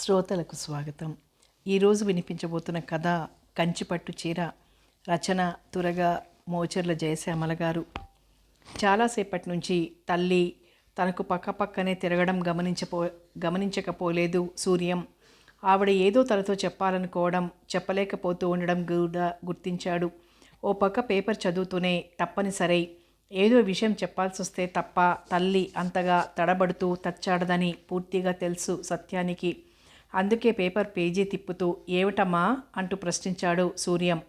శ్రోతలకు స్వాగతం. ఈరోజు వినిపించబోతున్న కథ కంచిపట్టు చీర రచన తురగా మోచర్ల జయశ్యామల గారు. చాలాసేపటి నుంచి తల్లి తనకు పక్కపక్కనే తిరగడం గమనించపో గమనించకపోలేదు సూర్యం. ఆవిడ ఏదో తనతో చెప్పాలనుకోవడం చెప్పలేకపోతూ ఉండడం కూడా గుర్తించాడు. ఓ పక్క పేపర్ చదువుతూనే తప్పనిసరై ఏదో విషయం చెప్పాల్సి వస్తే తప్ప తల్లి అంతగా తడబడుతూ తచ్చాడదని పూర్తిగా తెలుసు సత్యానికి. అందుకే పేపర్ పేజీ తిప్పుతూ ఏమిటమ్మా? అంటూ ప్రశ్నించాడు సూర్యం.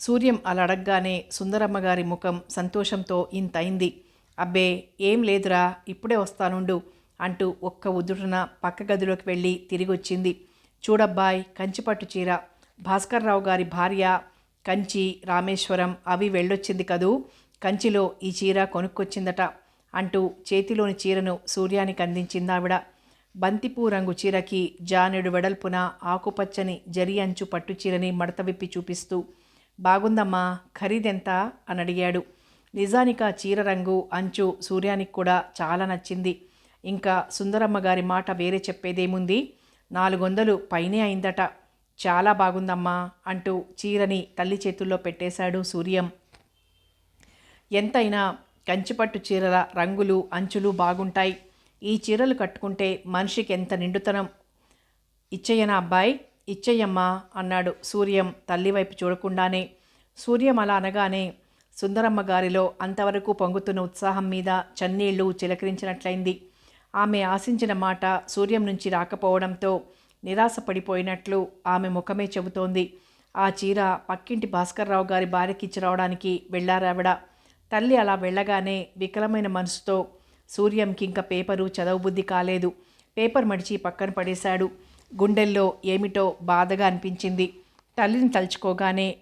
సూర్యం అలా అడగగానే సుందరమ్మ గారి ముఖం సంతోషంతో ఇంతైంది అబ్బే ఏం లేదురా ఇప్పుడే వస్తానుండు అంటూ ఒక్క ఉదురున పక్క గదిలోకి వెళ్ళి తిరిగి వచ్చింది చూడబ్బాయ్ కంచిపట్టు చీర. భాస్కర్రావు గారి భార్య కంచి రామేశ్వరం అవి వెళ్ళొచ్చింది కదూ? కంచిలో ఈ చీర కొనుక్కొచ్చిందట అంటూ చేతిలోని చీరను సూర్యానికి అందించింది ఆవిడ బంతిపూ రంగు చీరకి జానెడు వెడల్పున ఆకుపచ్చని జరి అంచు పట్టు చీరని మడత విప్పి చూపిస్తూ బాగుందమ్మా ఖరీదెంత? అని అడిగాడు నిజానికి ఆ చీర రంగు అంచు సూర్యానికి కూడా చాలా నచ్చింది. ఇంకా సుందరమ్మ గారి మాట వేరే చెప్పేదేముంది? నాలుగొందలు పైనే అయిందట. చాలా బాగుందమ్మా అంటూ చీరని తల్లి చేతుల్లో పెట్టేశాడు సూర్యం. ఎంతైనా కంచిపట్టు చీరల రంగులు అంచులు బాగుంటాయి. ఈ చీరలు కట్టుకుంటే మనిషికి ఎంత నిండుతనం. ఇచ్చయ్యనా అబ్బాయి ఇచ్చయ్యమ్మా అన్నాడు సూర్యం తల్లి వైపు చూడకుండానే. సూర్యం అలా అనగానే సుందరమ్మ గారిలో అంతవరకు పొంగుతున్న ఉత్సాహం మీద చన్నీళ్ళు చిలకరించినట్లయింది. ఆమె ఆశించిన మాట సూర్యం నుంచి రాకపోవడంతో నిరాశపడిపోయినట్లు ఆమె ముఖమే చెబుతోంది. ఆ చీర పక్కింటి భాస్కర్రావు గారి భార్యకిచ్చి రావడానికి వెళ్ళారావిడ. తల్లి అలా వెళ్ళగానే వికలమైన మనసుతో సూర్యంకి ఇంకా పేపరు చదవబుద్ధి కాలేదు. పేపర్ మడిచి పక్కన పడేశాడు. గుండెల్లో ఏమిటో బాధగా అనిపించింది. తల్లిని తలుచుకోగానే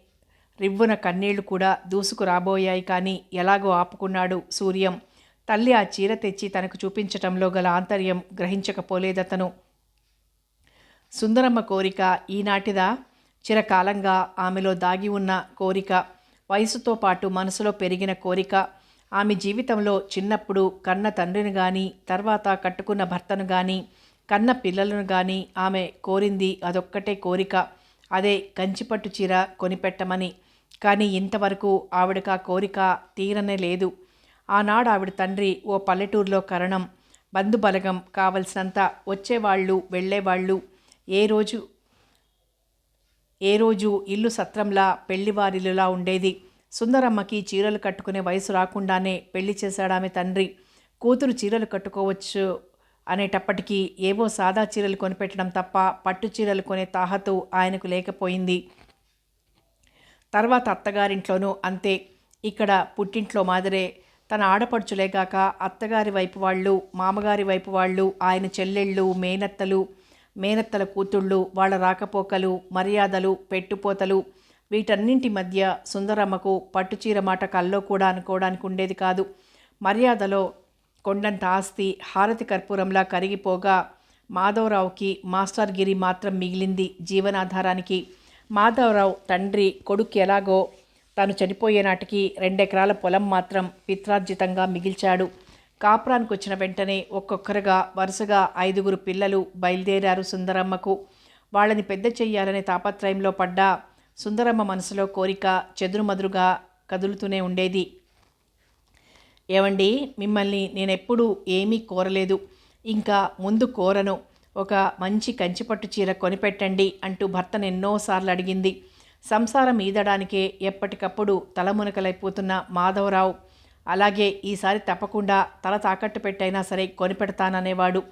రివ్వున కన్నీళ్ళు కూడా దూసుకు రాబోయాయి కానీ ఎలాగో ఆపుకున్నాడు సూర్యం. తల్లి ఆ చీర తెచ్చి తనకు చూపించటంలో గల ఆంతర్యం గ్రహించకపోలేదతను. సుందరమ్మ కోరిక ఈనాటిదా? చిరకాలంగా ఆమెలో దాగి ఉన్న కోరిక. వయసుతో పాటు మనసులో పెరిగిన కోరిక. ఆమె జీవితంలో చిన్నప్పుడు కన్న తండ్రిని కానీ తర్వాత కట్టుకున్న భర్తను కానీ కన్న పిల్లలను కానీ ఆమె కోరింది అదొక్కటే కోరిక. అదే కంచిపట్టు చీర కొనిపెట్టమని. కానీ ఇంతవరకు ఆవిడకు ఆ కోరిక తీరనే లేదు. ఆనాడు ఆవిడ తండ్రి ఓ పల్లెటూరులో కరణం బంధుబలగం కావలసినంత వచ్చేవాళ్ళు వెళ్ళేవాళ్ళు. ఏ రోజు ఏ రోజు ఇల్లు సత్రంలా పెళ్ళివారిలులా ఉండేది. సుందరమ్మకి చీరలు కట్టుకునే వయసు రాకుండానే పెళ్ళి చేశాడామె తండ్రి. కూతురు చీరలు కట్టుకోవచ్చు అనేటప్పటికీ ఏవో సాదా చీరలు కొనిపెట్టడం తప్ప పట్టు చీరలు కొనే తాహతు ఆయనకు లేకపోయింది. తర్వాత అత్తగారింట్లోనూ అంతే. ఇక్కడ పుట్టింట్లో మాదిరే తన ఆడపడుచులేగాక అత్తగారి వైపు వాళ్ళు మామగారి వైపు వాళ్ళు ఆయన చెల్లెళ్ళు మేనత్తలు మేనత్తల కూతుళ్ళు వాళ్ళ రాకపోకలు మర్యాదలు పెట్టుపోతలు వీటన్నింటి మధ్య సుందరమ్మకు పట్టుచీర మాట కల్లో కూడా అనుకోవడానికి ఉండేది కాదు. మర్యాదలో కొండంత ఆస్తి హారతి కర్పూరంలా కరిగిపోగా మాధవరావుకి మాస్టర్ గిరి మాత్రం మిగిలింది జీవనాధారానికి. మాధవరావు తండ్రి కొడుకు ఎలాగో తాను చనిపోయే నాటికి రెండెకరాల పొలం మాత్రం పిత్రార్జితంగా మిగిల్చాడు. కాపురానికి వచ్చిన వెంటనే ఒక్కొక్కరుగా వరుసగా ఐదుగురు పిల్లలు బయలుదేరారు సుందరమ్మకు. వాళ్ళని పెద్ద చెయ్యాలనే తాపత్రయంలో పడ్డా సుందరమ్మ మనసులో కోరిక చెదురుమదురుగా కదులుతూనే ఉండేది. ఏమండి మిమ్మల్ని నేనెప్పుడూ ఏమీ కోరలేదు. ఇంకా ముందు కోరను. ఒక మంచి కంచిపట్టు చీర కొనిపెట్టండి అంటూ భర్తను ఎన్నోసార్లు అడిగింది. సంసారం ఈదడానికే ఎప్పటికప్పుడు తలమునకలైపోతున్న మాధవరావు. అలాగే ఈసారి తప్పకుండా తల తాకట్టు పెట్టైనా సరే కొనిపెడతాననేవాడు.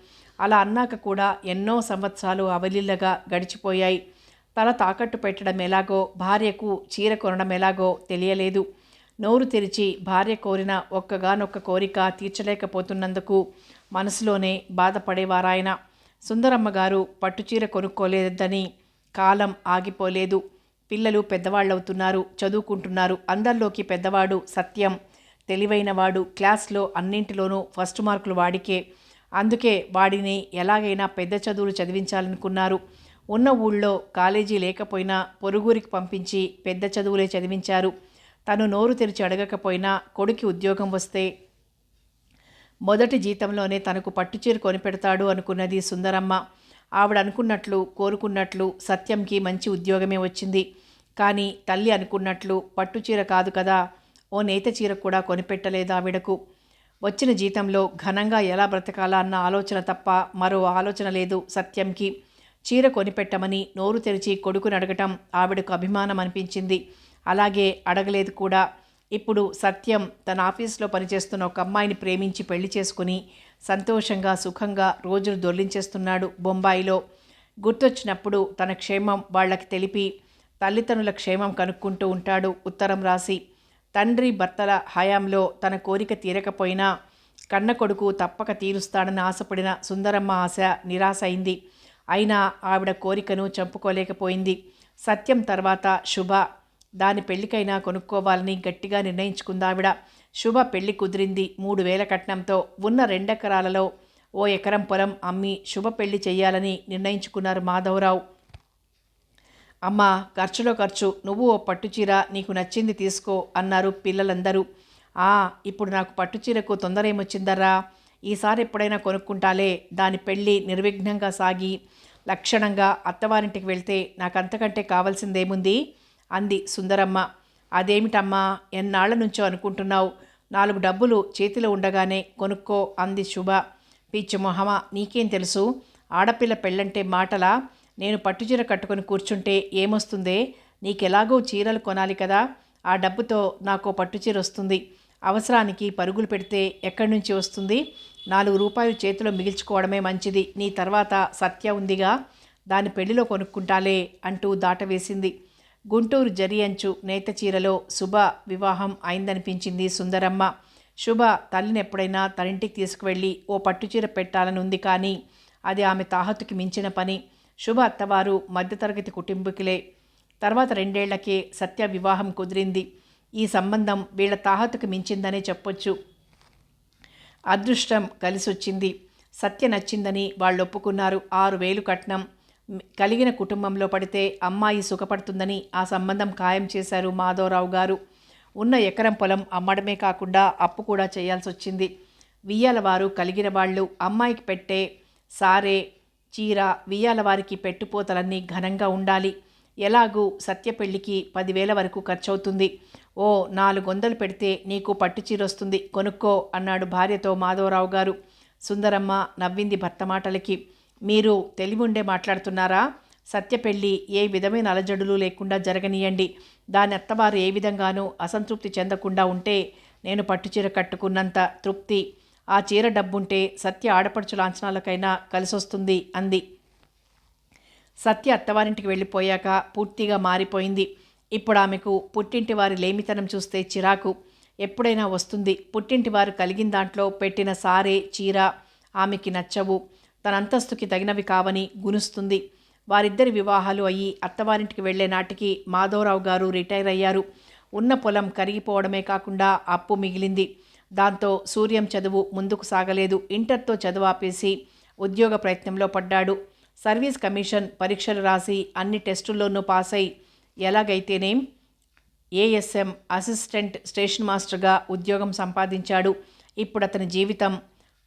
అలా అన్నాక కూడా ఎన్నో సంవత్సరాలు అవలీలగా గడిచిపోయాయి. తల తాకట్టు పెట్టడం ఎలాగో భార్యకు చీర కొనడం ఎలాగో తెలియలేదు. నోరు తెరిచి భార్య కోరిన ఒక్కగానొక్క కోరిక తీర్చలేకపోతున్నందుకు మనసులోనే బాధపడేవారాయన. సుందరమ్మ గారు పట్టుచీర కొనుక్కోలేదని కాలం ఆగిపోలేదు. పిల్లలు పెద్దవాళ్ళవుతున్నారు చదువుకుంటున్నారు. అందరిలోకి పెద్దవాడు సత్యం తెలివైనవాడు. క్లాస్లో అన్నింటిలోనూ ఫస్ట్ మార్కులు వాడికే. అందుకే వాడిని ఎలాగైనా పెద్ద చదువులు చదివించాలనుకున్నారు. ఉన్న ఊళ్ళో కాలేజీ లేకపోయినా పొరుగురికి పంపించి పెద్ద చదువులే చదివించారు. తను నోరు తెరిచి అడగకపోయినా కొడుకి ఉద్యోగం వస్తే మొదటి జీతంలోనే తనకు పట్టుచీర కొనిపెడతాడు అనుకున్నది సుందరమ్మ. ఆవిడ అనుకున్నట్లు కోరుకున్నట్లు సత్యంకి మంచి ఉద్యోగమే వచ్చింది. కానీ తల్లి అనుకున్నట్లు పట్టుచీర కాదు కదా ఓ నేత చీర కూడా కొనిపెట్టలేదు ఆవిడకు. వచ్చిన జీతంలో ఘనంగా ఎలా బ్రతకాలా అన్న ఆలోచన తప్ప మరో ఆలోచన లేదు సత్యంకి. చీర కొనిపెట్టమని నోరు తెరిచి కొడుకుని అడగటం ఆవిడకు అభిమానం అనిపించింది అలాగే అడగలేదు కూడా. ఇప్పుడు సత్యం తన ఆఫీస్లో పనిచేస్తున్న ఒక అమ్మాయిని ప్రేమించి పెళ్ళి చేసుకుని సంతోషంగా సుఖంగా రోజులు దొర్లించేస్తున్నాడు బొంబాయిలో. గుర్తొచ్చినప్పుడు తన క్షేమం వాళ్ళకి తెలిపి తల్లిదండ్రుల క్షేమం కనుక్కుంటూ ఉంటాడు ఉత్తరం రాసి. తండ్రి భర్తల హయాంలో తన కోరిక తీరకపోయినా కన్న కొడుకు తప్పక తీరుస్తాడని ఆశపడిన సుందరమ్మ ఆశ నిరాశ అయింది. అయినా ఆవిడ కోరికను చంపుకోలేకపోయింది. సత్యం తర్వాత శుభ. దాని పెళ్ళికైనా కొనుక్కోవాలని గట్టిగా నిర్ణయించుకుందావిడ. శుభ పెళ్ళి కుదిరింది మూడు వేల కట్నంతో. ఉన్న రెండెకరాలలో ఓ ఎకరం పొలం అమ్మి శుభ పెళ్ళి చేయాలని నిర్ణయించుకున్నారు మాధవరావు. అమ్మా ఖర్చులో ఖర్చు. నువ్వు ఓ పట్టుచీర నీకు నచ్చింది తీసుకో అన్నారు పిల్లలందరూ. ఆ ఇప్పుడు నాకు పట్టుచీరకు తొందర ఏమొచ్చిందర్రా? ఈసారి ఎప్పుడైనా కొనుక్కుంటాలే దాని పెళ్ళి నిర్విఘ్నంగా సాగి లక్షణంగా అత్తవారింటికి వెళ్తే నాకు అంతకంటే కావాల్సిందేముంది? అంది సుందరమ్మ. అదేమిటమ్మా ఎన్నాళ్ళ నుంచో అనుకుంటున్నావు? నాలుగు డబ్బులు చేతిలో ఉండగానే కొనుక్కో అంది శుభ. పిచ్చి మొహమ నీకేం తెలుసు? ఆడపిల్ల పెళ్ళంటే మాటలా? నేను పట్టుచీర కట్టుకొని కూర్చుంటే ఏమొస్తుందే? నీకెలాగో చీరలు కొనాలి కదా? ఆ డబ్బుతో నాకు పట్టుచీర వస్తుంది. అవసరానికి పరుగులు పెడితే ఎక్కడి నుంచి వస్తుంది? నాలుగు రూపాయలు చేతిలో మిగిల్చుకోవడమే మంచిది. నీ తర్వాత సత్య ఉందిగా? దాని పెళ్ళిలో కొనుక్కుంటాలే అంటూ దాటవేసింది. గుంటూరు జరి అంచు నేత చీరలో శుభ వివాహం అయిందనిపించింది సుందరమ్మ. శుభ తల్లిని ఎప్పుడైనా తనింటికి తీసుకువెళ్ళి ఓ పట్టుచీర పెట్టాలని ఉంది కానీ అది ఆమె తాహతుకి మించిన పని. శుభ అత్తవారు మధ్యతరగతి కుటుంబకులే. తర్వాత రెండేళ్ళకే సత్య వివాహం కుదిరింది. ఈ సంబంధం వీళ్ళ తాహతుకు మించిందనే చెప్పొచ్చు. అదృష్టం కలిసొచ్చింది. సత్య నచ్చిందని వాళ్ళు ఒప్పుకున్నారు. ఆరు వేలు కట్నం. కలిగిన కుటుంబంలో పడితే అమ్మాయి సుఖపడుతుందని ఆ సంబంధం ఖాయం చేశారు మాధవరావు గారు. ఉన్న ఎకరం పొలం అమ్మడమే కాకుండా అప్పు కూడా చేయాల్సి వచ్చింది వియ్యాల వారు కలిగిన వాళ్ళు అమ్మాయికి పెట్టే సారే చీర వియ్యాల వారికి పెట్టుపోతలన్నీ ఘనంగా ఉండాలి. ఎలాగూ సత్య పెళ్ళికి పదివేల వరకు ఖర్చవుతుంది. ఓ నాలుగు వందలు పెడితే నీకు పట్టు చీర వస్తుంది. కొనుక్కో అన్నాడు భార్యతో మాధవరావు గారు. సుందరమ్మ నవ్వింది భర్త మాటలకి. మీరు తెలివి ఉండే మాట్లాడుతున్నారా? సత్య పెళ్ళి ఏ విధమైన అలజడులు లేకుండా జరగనీయండి. దాని అత్తవారు ఏ విధంగానూ అసంతృప్తి చెందకుండా ఉంటే నేను పట్టుచీర కట్టుకున్నంత తృప్తి. ఆ చీర డబ్బుంటే సత్య ఆడపడుచు లాంఛనాలకైనా కలిసొస్తుంది అంది. సత్య అత్తవారింటికి వెళ్ళిపోయాక పూర్తిగా మారిపోయింది. ఇప్పుడు ఆమెకు పుట్టింటి వారి లేమితనం చూస్తే చిరాకు. ఎప్పుడైనా వస్తుంది. పుట్టింటి వారు కలిగిన దాంట్లో పెట్టిన సారే చీర ఆమెకి నచ్చవు. తన అంతస్తుకి తగినవి కావని గునుస్తుంది. వారిద్దరి వివాహాలు అయ్యి అత్తవారింటికి వెళ్ళే నాటికి మాధవరావు గారు రిటైర్ అయ్యారు. ఉన్న పొలం కరిగిపోవడమే కాకుండా అప్పు మిగిలింది. దాంతో సూర్యం చదువు ముందుకు సాగలేదు. ఇంటర్తో చదువు ఆపేసి ఉద్యోగ ప్రయత్నంలో పడ్డాడు. సర్వీస్ కమిషన్ పరీక్షలు రాసి అన్ని టెస్టుల్లోనూ పాస్ అయి ఎలాగైతేనేం ఏఎస్ఎం అసిస్టెంట్ స్టేషన్ మాస్టర్గా ఉద్యోగం సంపాదించాడు. ఇప్పుడు అతని జీవితం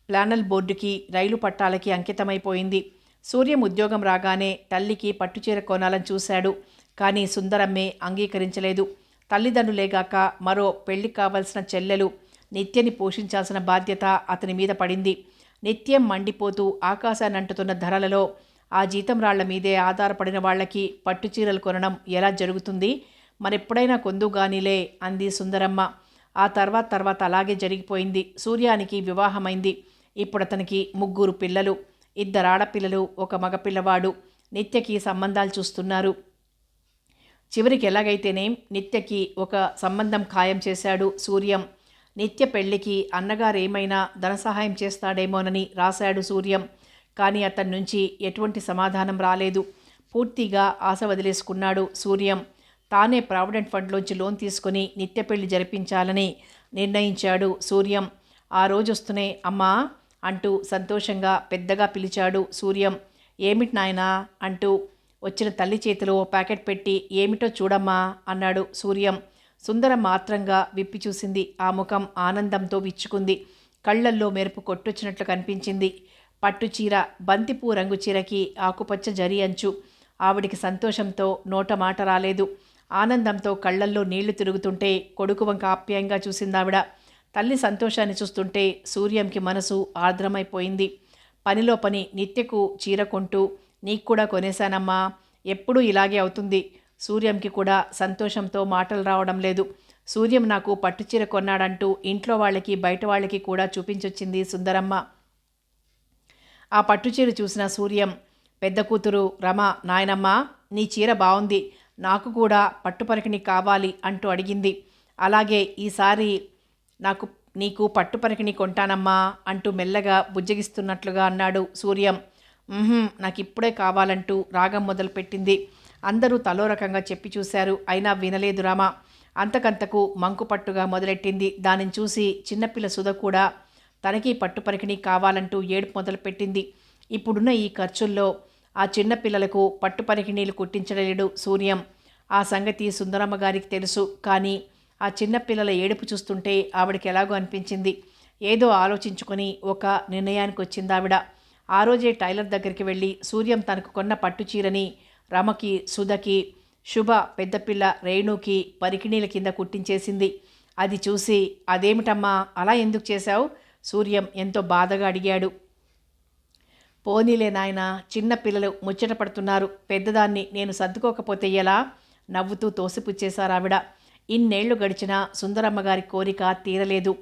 ప్లానల్ బోర్డుకి రైలు పట్టాలకి అంకితమైపోయింది. సూర్యం ఉద్యోగం రాగానే తల్లికి పట్టుచీర కొనాలని చూశాడు. కానీ సుందరమ్మే అంగీకరించలేదు. తల్లిదండ్రులేగాక మరో పెళ్ళి కావలసిన చెల్లెలు నిత్యని పోషించాల్సిన బాధ్యత అతని మీద పడింది. నిత్యం మండిపోతూ ఆకాశాన్ని అంటుతున్న ధరలలో ఆ జీతం రాళ్ళ మీదే ఆధారపడిన వాళ్ళకి పట్టుచీరలు కొనడం ఎలా జరుగుతుంది? మరెప్పుడైనా కొందుగానిలే అంది సుందరమ్మ. ఆ తర్వాత తర్వాత అలాగే జరిగిపోయింది. సూర్యానికి వివాహమైంది. ఇప్పుడు అతనికి ముగ్గురు పిల్లలు. ఇద్దరు ఆడపిల్లలు ఒక మగపిల్లవాడు. నిత్యకి సంబంధాలు చూస్తున్నారు. చివరికి ఎలాగైతేనేం నిత్యకి ఒక సంబంధం ఖాయం చేశాడు సూర్యం. నిత్య పెళ్ళికి అన్నగారు ఏమైనా ధన సహాయం చేస్తాడేమోనని రాశాడు సూర్యం. కానీ అతని నుంచి ఎటువంటి సమాధానం రాలేదు. పూర్తిగా ఆశ వదిలేసుకున్నాడు సూర్యం. తానే ప్రావిడెంట్ ఫండ్లోంచి లోన్ తీసుకుని నిత్య పెళ్ళి జరిపించాలని నిర్ణయించాడు సూర్యం. ఆ రోజొస్తూనే అమ్మా అంటూ సంతోషంగా పెద్దగా పిలిచాడు సూర్యం. ఏమిటి నాయనా అంటూ వచ్చిన తల్లి చేతిలో ఓ ప్యాకెట్ పెట్టి ఏమిటో చూడమ్మా అన్నాడు సూర్యం. సుందరం మాత్రంగా విప్పి చూసింది. ఆ ముఖం ఆనందంతో విచ్చుకుంది. కళ్ళల్లో మెరుపు కొట్టొచ్చినట్లు కనిపించింది. పట్టు చీర బంతిపూ రంగు చీరకి ఆకుపచ్చ జరి అంచు. ఆవిడికి సంతోషంతో నోట మాట రాలేదు. ఆనందంతో కళ్ళల్లో నీళ్ళు తిరుగుతుంటే కొడుకు వంక ఆప్యాయంగా చూసిందావిడ. తల్లి సంతోషాన్ని చూస్తుంటే సూర్యంకి మనసు ఆర్ద్రమైపోయింది. పనిలో పని నిత్యకు చీర కొంటూ నీకు కూడా కొనేశానమ్మా ఎప్పుడూ ఇలాగే అవుతుంది సూర్యంకి కూడా సంతోషంతో మాటలు రావడం లేదు. సూర్యం నాకు పట్టుచీర కొన్నాడంటూ ఇంట్లో వాళ్ళకి బయట వాళ్ళకి కూడా చూపించొచ్చింది సుందరమ్మ. ఆ పట్టుచీర చూసిన సూర్యం పెద్ద కూతురు రమ నాయనమ్మ నీ చీర బాగుంది నాకు కూడా పట్టుపరికిణి కావాలి అంటూ అడిగింది. అలాగే ఈసారి నాకు నీకు పట్టుపరికిణి కొంటానమ్మా అంటూ మెల్లగా బుజ్జగిస్తున్నట్లుగా అన్నాడు సూర్యం. నాకు ఇప్పుడే కావాలంటూ రాగం మొదలుపెట్టింది. అందరూ తలో రకంగా చెప్పి చూశారు. అయినా వినలేదు రామ. అంతకంతకు మంకుపట్టుగా మొదలెట్టింది. దానిని చూసి చిన్నపిల్ల సుధ కూడా తనకి పట్టు పరికిణి కావాలంటూ ఏడుపు మొదలుపెట్టింది. ఇప్పుడున్న ఈ ఖర్చుల్లో ఆ చిన్న పిల్లలకు పట్టు పరికిణీలు కుట్టించలేడు సూర్యం. ఆ సంగతి సుందరమ్మ గారికి తెలుసు. కానీ ఆ చిన్న పిల్లల ఏడుపు చూస్తుంటే ఆవిడకి ఎలాగో అనిపించింది. ఏదో ఆలోచించుకొని ఒక నిర్ణయానికి వచ్చింది ఆవిడ ఆ రోజే టైలర్ దగ్గరికి వెళ్ళి సూర్యం తనకు కొన్న పట్టు చీరని రమకి సుధకి శుభ పెద్దపిల్ల రేణుకి పరికిణీల కింద కుట్టించేసింది. అది చూసి అదేమిటమ్మా? అలా ఎందుకు చేశావు? సూర్యం ఎంతో బాధగా అడిగాడు. పోనీలే నాయన చిన్న పిల్లలు ముచ్చట పడుతున్నారు. పెద్దదాన్ని నేను సర్దుకోకపోతే ఎలా? నవ్వుతూ తోసిపుచ్చేశారు ఆవిడ. ఇన్నేళ్ళు గడిచినా సుందరమ్మ గారి కోరిక తీరలేదు.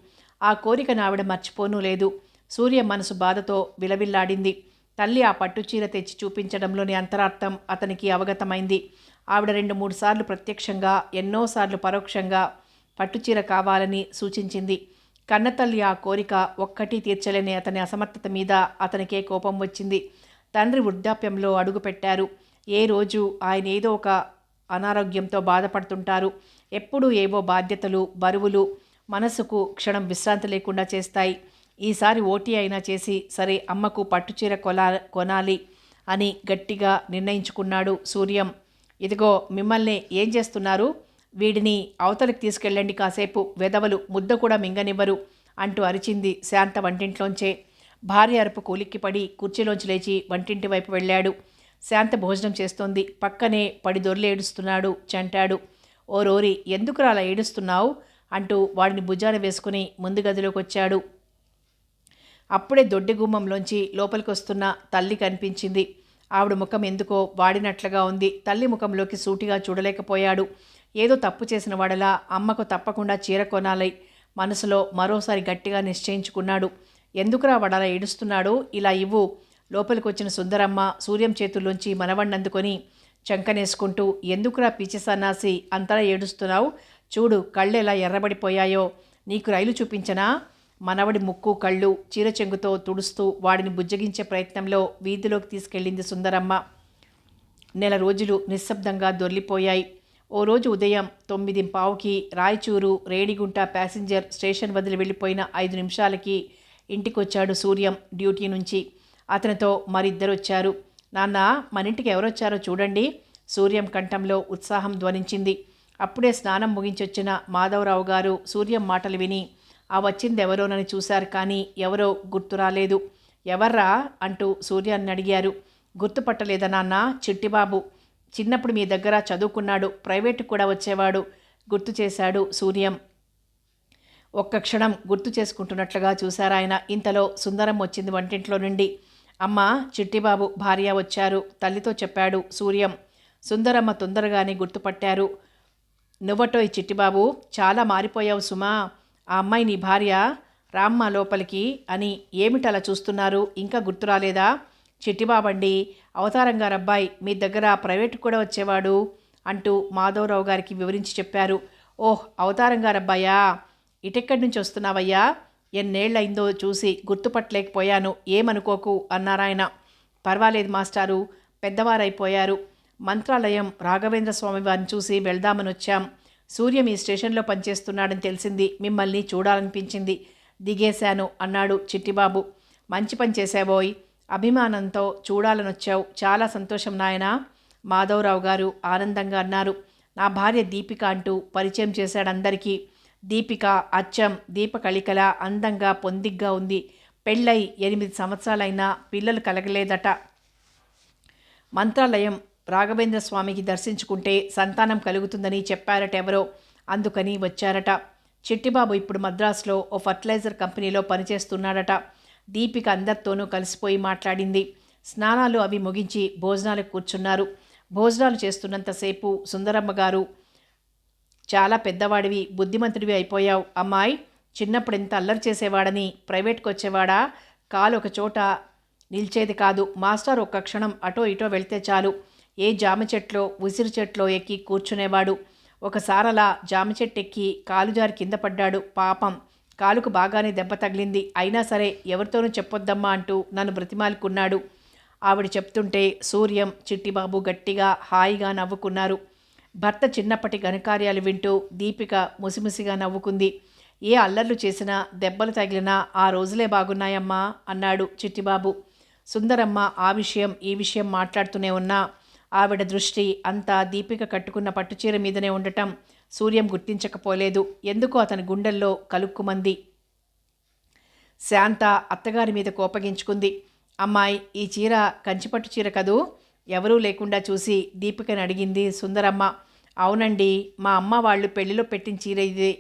ఆ కోరికను ఆవిడ మర్చిపోనూ లేదు. సూర్య మనసు బాధతో విలవిల్లాడింది. తల్లి ఆ పట్టుచీర తెచ్చి చూపించడంలోని అంతరార్థం అతనికి అవగతమైంది. ఆవిడ రెండు మూడు సార్లు ప్రత్యక్షంగా ఎన్నోసార్లు పరోక్షంగా పట్టుచీర కావాలని సూచించింది. కన్నతల్లి ఆ కోరిక ఒక్కటి తీర్చలేని అతని అసమర్థత మీద అతనికే కోపం వచ్చింది. తండ్రి వృద్ధాప్యంలో అడుగుపెట్టారు. ఏ రోజు ఆయన ఏదో ఒక అనారోగ్యంతో బాధపడుతుంటారు. ఎప్పుడూ ఏవో బాధ్యతలు బరువులు మనసుకు క్షణం విశ్రాంతి లేకుండా చేస్తాయి. ఈసారి ఓటీ అయినా చేసి సరే అమ్మకు పట్టుచీర కొలా కొనాలి అని గట్టిగా నిర్ణయించుకున్నాడు సూర్యం. ఇదిగో మిమ్మల్ని ఏం చేస్తున్నారు? వీడిని అవతలికి తీసుకెళ్ళండి కాసేపు. వెదవలు ముద్ద కూడా మింగనివ్వరు అంటూ అరిచింది శాంత వంటింట్లోంచే. భార్య అరుపు కూలిక్కిపడి కుర్చీలోంచి లేచి వంటింటి వైపు వెళ్ళాడు. శాంత భోజనం చేస్తోంది. పక్కనే పడి దొర్లి ఏడుస్తున్నాడు చంటాడు. ఓ రోరి ఎందుకురా అలా ఏడుస్తున్నావు? అంటూ వాడిని భుజాన వేసుకుని ముందు గదిలోకి వచ్చాడు అప్పుడే దొడ్డి గుమ్మంలోంచి లోపలికి వస్తున్న తల్లి కనిపించింది. ఆవిడ ముఖం ఎందుకో వాడినట్లుగా ఉంది. తల్లి ముఖంలోకి సూటిగా చూడలేకపోయాడు. ఏదో తప్పు చేసిన వాడలా అమ్మకు తప్పకుండా చీర కొనాలి. మనసులో మరోసారి గట్టిగా నిశ్చయించుకున్నాడు. ఎందుకురా వాడలా ఏడుస్తున్నాడు? ఇలా ఇవ్వు. లోపలికి వచ్చిన సుందరమ్మ సూర్యం చేతుల్లోంచి మనవణ్ణందుకొని చంకనేసుకుంటూ ఎందుకురా పిచ్చి సన్నాసి అంతలా ఏడుస్తున్నావు? చూడు కళ్ళు ఎలా ఎర్రబడిపోయాయో. నీకు రైలు చూపించనా? మనవడి ముక్కు కళ్ళు చీరచెంగుతో తుడుస్తూ వాడిని బుజ్జగించే ప్రయత్నంలో వీధిలోకి తీసుకెళ్ళింది సుందరమ్మ. నెల రోజులు నిశ్శబ్దంగా దొర్లిపోయాయి. ఓ రోజు ఉదయం తొమ్మిది పావుకి రాయచూరు రేడిగుంట ప్యాసింజర్ స్టేషన్ వదిలి వెళ్ళిపోయిన ఐదు నిమిషాలకి ఇంటికొచ్చాడు సూర్యం డ్యూటీ నుంచి. అతనితో మరిద్దరు వచ్చారు నాన్న మన ఇంటికి ఎవరొచ్చారో చూడండి. సూర్యం కంఠంలో ఉత్సాహం ధ్వనించింది. అప్పుడే స్నానం ముగించొచ్చిన మాధవరావు గారు సూర్యం మాటలు విని ఆ వచ్చింది ఎవరోనని చూశారు కానీ ఎవరో గుర్తు రాలేదు. ఎవర్రా? అంటూ సూర్యాన్ని అడిగారు. గుర్తుపట్టలేదా నాన్న? చిట్టిబాబు. చిన్నప్పుడు మీ దగ్గర చదువుకున్నాడు ప్రైవేటు కూడా వచ్చేవాడు గుర్తు చేశాడు సూర్యం. ఒక్క క్షణం గుర్తు చేసుకుంటున్నట్లుగా చూశారాయన ఇంతలో సుందరం వచ్చింది వంటింట్లో నుండి. అమ్మ చిట్టిబాబు భార్య వచ్చారు తల్లితో చెప్పాడు సూర్యం. సుందరమ్మ తొందరగానే గుర్తుపట్టారు. నువ్వటోయ్ చిట్టిబాబు చాలా మారిపోయావు సుమా. ఆ అమ్మాయి నీ భార్య రామ్మ లోపలికి అని ఏమిటలా చూస్తున్నారు? ఇంకా గుర్తు రాలేదా? చిట్టిబాబండి అవతారం గారు అబ్బాయి మీ దగ్గర ప్రైవేట్ కూడా వచ్చేవాడు అంటూ మాధవరావు గారికి వివరించి చెప్పారు. ఓహ్ అవతారం గారు అబ్బాయా ఇటెక్కడి నుంచి వస్తున్నావయ్యా? ఎన్నేళ్ళయిందో చూసి గుర్తుపట్టలేకపోయాను. ఏమనుకోకు? అన్నారాయన పర్వాలేదు మాస్టారు పెద్దవారైపోయారు. మంత్రాలయం రాఘవేంద్ర స్వామి వారిని చూసి వెళ్దామని వచ్చాం. సూర్యం ఈ స్టేషన్లో పనిచేస్తున్నాడని తెలిసింది. మిమ్మల్ని చూడాలనిపించింది. దిగేశాను అన్నాడు చిట్టిబాబు. మంచి పని చేసావోయ్ అభిమానంతో చూడాలని వచ్చావు చాలా సంతోషం నాయనా. మాధవరావు గారు ఆనందంగా అన్నారు. నా భార్య దీపిక అంటూ పరిచయం చేశాడందరికీ. దీపిక అచ్చం దీపకళికల అందంగా పొందిగ్గా ఉంది. పెళ్ళై ఎనిమిది సంవత్సరాలైనా పిల్లలు కలగలేదట. మంత్రాలయం రాఘవేంద్ర స్వామికి దర్శించుకుంటే సంతానం కలుగుతుందని చెప్పారట ఎవరో. అందుకని వచ్చారట. చిట్టిబాబు ఇప్పుడు మద్రాసులో ఓ ఫర్టిలైజర్ కంపెనీలో పనిచేస్తున్నాడట. దీపిక అందరితోనూ కలిసిపోయి మాట్లాడింది. స్నానాలు అవి ముగించి భోజనాలు కూర్చున్నారు. భోజనాలు చేస్తున్నంతసేపు సుందరమ్మ గారు చాలా పెద్దవాడివి బుద్ధిమంతుడివి అయిపోయావు. అమ్మాయి చిన్నప్పుడు ఎంత అల్లరి చేసేవాడని ప్రైవేట్కి వచ్చేవాడా కాలు ఒక చోట నిల్చేది కాదు. మాస్టర్ ఒక్క క్షణం అటో ఇటో వెళ్తే చాలు. ఏ జామ చెట్లో ఉసిరి చెట్లో ఎక్కి కూర్చునేవాడు. ఒకసారలా జామ చెట్టు ఎక్కి కాలు జారి కింద పడ్డాడు. పాపం. కాలుకు బాగానే దెబ్బ తగిలింది. అయినా సరే ఎవరితోనూ చెప్పొద్దమ్మా అంటూ నన్ను బ్రతిమాలుకున్నాడు. ఆవిడ చెప్తుంటే సూర్యం చిట్టిబాబు గట్టిగా హాయిగా నవ్వుకున్నారు. భర్త చిన్నప్పటి ఘనకార్యాలు వింటూ దీపిక ముసిముసిగా నవ్వుకుంది. ఏ అల్లర్లు చేసినా దెబ్బలు తగిలినా ఆ రోజులే బాగున్నాయమ్మా అన్నాడు చిట్టిబాబు. సుందరమ్మ ఆ విషయం ఈ విషయం మాట్లాడుతూనే ఉన్నా. ఆవిడ దృష్టి అంతా దీపిక కట్టుకున్న పట్టుచీర మీదనే ఉండటం సూర్యం గుర్తించకపోలేదు. ఎందుకో అతని గుండెల్లో కలుక్కుమంది? శాంత అత్తగారి మీద కోపగించుకుంది. అమ్మాయి ఈ చీర కంచిపట్టు చీర కదూ? ఎవరూ లేకుండా చూసి దీపికని అడిగింది సుందరమ్మ. అవునండి మా అమ్మ వాళ్ళు పెళ్ళిలో పెట్టిన చీర ఇది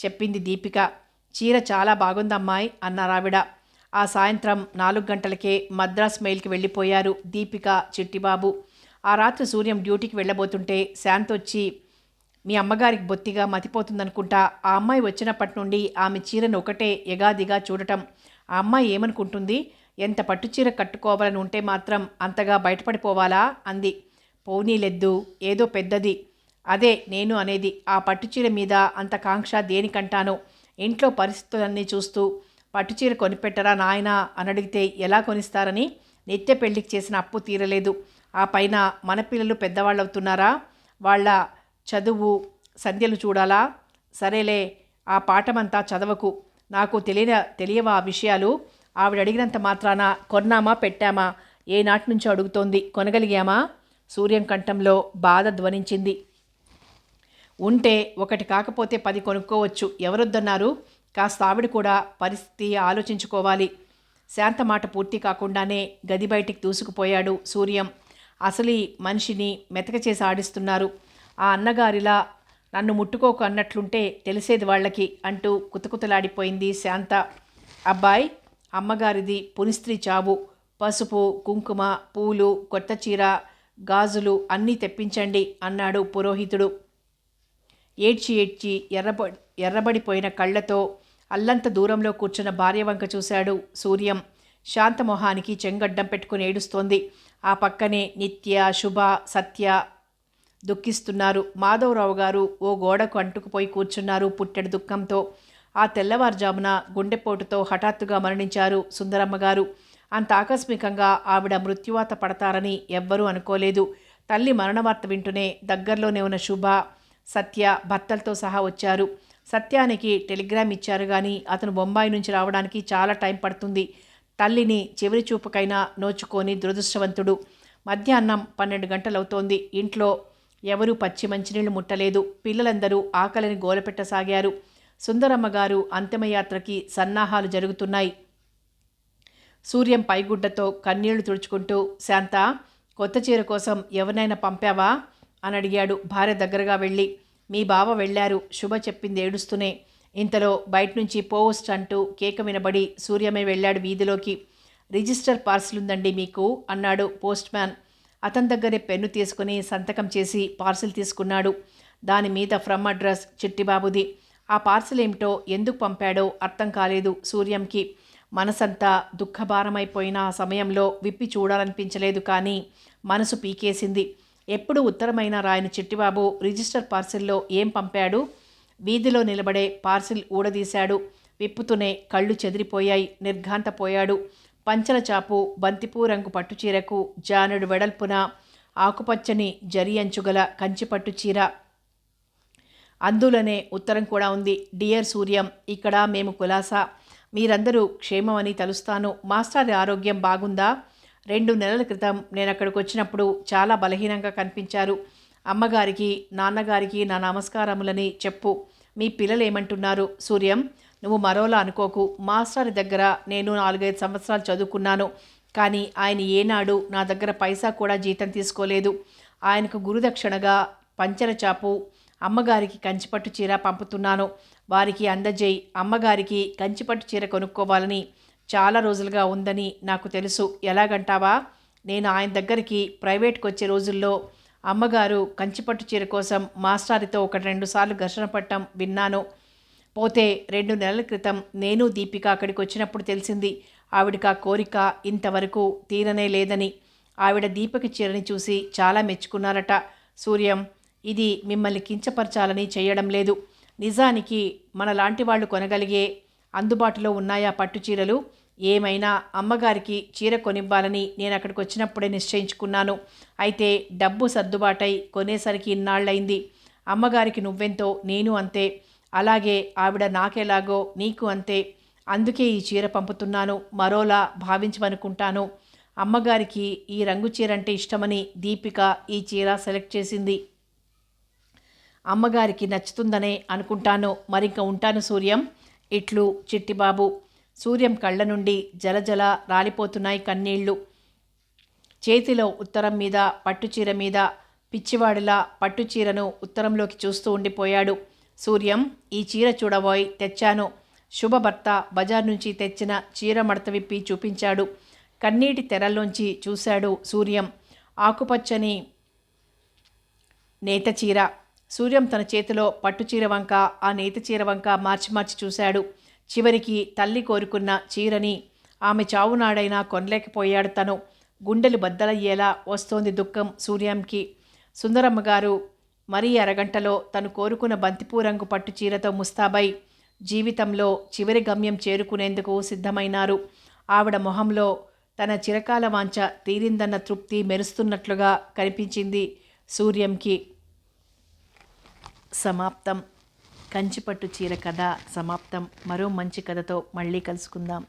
చెప్పింది దీపిక. చీర చాలా బాగుందమ్మాయి అన్నారావిడ ఆ సాయంత్రం నాలుగు గంటలకే మద్రాస్ మెయిల్కి వెళ్ళిపోయారు దీపిక చిట్టిబాబు. ఆ రాత్రి సూర్యం డ్యూటీకి వెళ్ళబోతుంటే శాంత్ వచ్చి మీ అమ్మగారికి బొత్తిగా మతిపోతుందనుకుంటా ఆ అమ్మాయి వచ్చినప్పటి నుండి ఆమె చీరను ఒకటే ఎగాదిగా చూడటం. ఆ అమ్మాయి ఏమనుకుంటుంది? ఎంత పట్టుచీర కట్టుకోవాలని ఉంటే మాత్రం అంతగా బయటపడిపోవాలా? అంది. పోనీలెద్దు ఏదో పెద్దది. అదే నేను అనేది ఆ పట్టుచీర మీద అంత కాంక్ష దేనికంటానో ఇంట్లో పరిస్థితులన్నీ చూస్తూ పట్టుచీర కొనిపెట్టరా నాయనా? అని అడిగితే ఎలా కొనిస్తారని? నిత్య పెళ్ళికి చేసిన అప్పు తీరలేదు. ఆ పైన మన పిల్లలు పెద్దవాళ్ళు అవుతున్నారా వాళ్ళ చదువు సంధ్యలు చూడాలా? సరేలే ఆ పాఠమంతా చదవకు. నాకు తెలియన తెలియవా ఆ విషయాలు? ఆవిడ అడిగినంత మాత్రాన కొన్నామా పెట్టామా? ఏనాటి నుంచో అడుగుతోంది. కొనగలిగామా? సూర్యం కంఠంలో బాధ ధ్వనించింది. ఉంటే ఒకటి కాకపోతే పది కొనుక్కోవచ్చు. ఎవరొద్దన్నారు? కాస్త ఆవిడ కూడా పరిస్థితి ఆలోచించుకోవాలి. శాంత మాట పూర్తి కాకుండానే గది బయటికి దూసుకుపోయాడు సూర్యం. అసలు ఈ మనిషిని మెతక చేసి ఆడిస్తున్నారు. ఆ అన్నగారిలా నన్ను ముట్టుకోకు అన్నట్లుంటే తెలిసేది వాళ్ళకి అంటూ కుతకుతలాడిపోయింది శాంత. అబ్బాయి అమ్మగారిది పునిస్త్రీ చావు. పసుపు కుంకుమ పూలు కొత్త చీర గాజులు అన్నీ తెప్పించండి అన్నాడు పురోహితుడు. ఏడ్చి ఏడ్చి ఎర్రబడి ఎర్రబడిపోయిన కళ్ళతో అల్లంత దూరంలో కూర్చున్న భార్య వంక చూశాడు సూర్యం. శాంతమొహానికి చెంగడ్డం పెట్టుకుని ఏడుస్తోంది. ఆ పక్కనే నిత్య శుభ సత్య దుఃఖిస్తున్నారు. మాధవరావు గారు ఓ గోడకు అంటుకుపోయి కూర్చున్నారు పుట్టెడు దుఃఖంతో. ఆ తెల్లవారుజామున గుండెపోటుతో హఠాత్తుగా మరణించారు సుందరమ్మ గారు. అంత ఆకస్మికంగా ఆవిడ మృత్యువాత పడతారని ఎవ్వరూ అనుకోలేదు. తల్లి మరణవార్త వింటూనే దగ్గరలోనే ఉన్న శుభ సత్య భర్తలతో సహా వచ్చారు. సత్యానికి టెలిగ్రామ్ ఇచ్చారు కానీ అతను బొంబాయి నుంచి రావడానికి చాలా టైం పడుతుంది. తల్లిని చివరి చూపుకైనా నోచుకొని దురదృష్టవంతుడు. మధ్యాహ్నం పన్నెండు గంటలవుతోంది. ఇంట్లో ఎవరూ పచ్చి మంచినీళ్ళు ముట్టలేదు. పిల్లలందరూ ఆకలిని గోలపెట్టసాగారు. సుందరమ్మ గారు అంతిమయాత్రకి సన్నాహాలు జరుగుతున్నాయి. సూర్యం పైగుడ్డతో కన్నీళ్ళు తుడుచుకుంటూ శాంత కొత్త చీర కోసం ఎవరినైనా పంపావా? అని అడిగాడు భార్య దగ్గరగా వెళ్ళి. మీ బావ వెళ్ళారు శుభ చెప్పింది ఏడుస్తూనే. ఇంతలో బయట నుంచి పోస్ట్ అంటూ కేక వినబడి సూర్యమే వెళ్ళాడు వీధిలోకి. రిజిస్టర్ పార్సిల్ ఉందండి మీకు అన్నాడు పోస్ట్ మ్యాన్ అతని దగ్గరే పెన్ను తీసుకుని సంతకం చేసి పార్సిల్ తీసుకున్నాడు. దాని మీద ఫ్రమ్ అడ్రస్ చిట్టిబాబుది. ఆ పార్సిల్ ఏమిటో ఎందుకు పంపాడో అర్థం కాలేదు సూర్యంకి. మనసంతా దుఃఖభారమైపోయిన ఆ సమయంలో విప్పి చూడాలనిపించలేదు కానీ మనసు పీకేసింది. ఎప్పుడు ఉత్తరమైన రాయని చిట్టిబాబు రిజిస్టర్ పార్సిల్లో ఏం పంపాడు? వీధిలో నిలబడే పార్సిల్ ఊడదీశాడు. విప్పుతూనే కళ్ళు చెదిరిపోయాయి. నిర్ఘాంతపోయాడు. పంచల చాపు బంతిపూ రంగు పట్టుచీరకు జానుడు వెడల్పున ఆకుపచ్చని జరి అంచుగల కంచి పట్టు చీర. అందులోనే ఉత్తరం కూడా ఉంది డియర్ సూర్యం ఇక్కడ మేము కులాసా. మీరందరూ క్షేమమని తలుస్తాను. మాస్టర్ ఆరోగ్యం బాగుందా? రెండు నెలల క్రితం నేను అక్కడికి వచ్చినప్పుడు చాలా బలహీనంగా కనిపించారు. అమ్మగారికి నాన్నగారికి నా నమస్కారములని చెప్పు. మీ పిల్లలు ఏమంటున్నారు? సూర్యం నువ్వు మరోలా అనుకోకు. మాస్టర్ దగ్గర నేను నాలుగైదు సంవత్సరాలు చదువుకున్నాను. కానీ ఆయన ఏనాడు నా దగ్గర పైసా కూడా జీతం తీసుకోలేదు. ఆయనకు గురుదక్షిణగా పంచర చాపు అమ్మగారికి కంచిపట్టు చీర పంపుతున్నాను. వారికి అందజేయి. అమ్మగారికి కంచిపట్టు చీర కొనుక్కోవాలని చాలా రోజులుగా ఉందని నాకు తెలుసు. ఎలాగంటావా? నేను ఆయన దగ్గరికి ప్రైవేట్కి వచ్చే రోజుల్లో అమ్మగారు కంచిపట్టు చీర కోసం మాస్టారితో ఒకటి రెండు సార్లు ఘర్షణ పట్టం విన్నాను. పోతే రెండు నెలల క్రితం నేను దీపిక అక్కడికి వచ్చినప్పుడు తెలిసింది. ఆవిడకి ఆ కోరిక ఇంతవరకు తీరనే లేదని. ఆవిడ దీపక చీరని చూసి చాలా మెచ్చుకున్నారట. సూర్యం ఇది మిమ్మల్ని కించపరచాలని చేయడం లేదు. నిజానికి మన లాంటి వాళ్ళు కొనగలిగే అందుబాటులో ఉన్నాయా పట్టు చీరలు? ఏమైనా అమ్మగారికి చీర కొనివ్వాలని నేను అక్కడికి వచ్చినప్పుడే నిశ్చయించుకున్నాను. అయితే డబ్బు సర్దుబాటై కొనేసరికి ఇన్నాళ్ళైంది అమ్మగారికి నువ్వెంతో నేను అంతే. అలాగే ఆవిడ నాకెలాగో నీకు అంతే అందుకే ఈ చీర పంపుతున్నాను మరోలా భావించమనుకుంటాను. అమ్మగారికి ఈ రంగు చీర అంటే ఇష్టమని దీపిక ఈ చీర సెలెక్ట్ చేసింది. అమ్మగారికి నచ్చుతుందనే అనుకుంటాను. మరింక ఉంటాను సూర్యం. ఇట్లు చిట్టిబాబు. సూర్యం కళ్ళ నుండి జలజల రాలిపోతున్నాయి కన్నీళ్ళు. చేతిలో ఉత్తరం మీద పట్టుచీర మీద పిచ్చివాడిలా పట్టుచీరను ఉత్తరంలోకి చూస్తూ ఉండిపోయాడు. సూర్యం ఈ చీర చూడబోయ్ తెచ్చాను. శుభభర్త బజార్ నుంచి తెచ్చిన చీర మడత విప్పి చూపించాడు. కన్నీటి తెరల్లోంచి చూశాడు సూర్యం. ఆకుపచ్చని నేత చీర. సూర్యం తన చేతిలో పట్టుచీర వంక ఆ నేత చీర వంక మార్చి మార్చి చూశాడు. చివరికి తల్లి కోరుకున్న చీరని ఆమె చావునాడైనా కొనలేకపోయాడు తను. గుండెలు బద్దలయ్యేలా వస్తోంది దుఃఖం సూర్యంకి. సుందరమ్మ గారు మరీ అరగంటలో తను కోరుకున్న బంతిపూ రంగు పట్టు చీరతో ముస్తాబై జీవితంలో చివరి గమ్యం చేరుకునేందుకు సిద్ధమైనారు. ఆవిడ మొహంలో తన చిరకాల వాంఛ తీరిందన్న తృప్తి మెరుస్తున్నట్లుగా కనిపించింది సూర్యంకి. సమాప్తం. కంచిపట్టు చీర కథ సమాప్తం. మరో మంచి కథతో మళ్ళీ కలుసుకుందాం.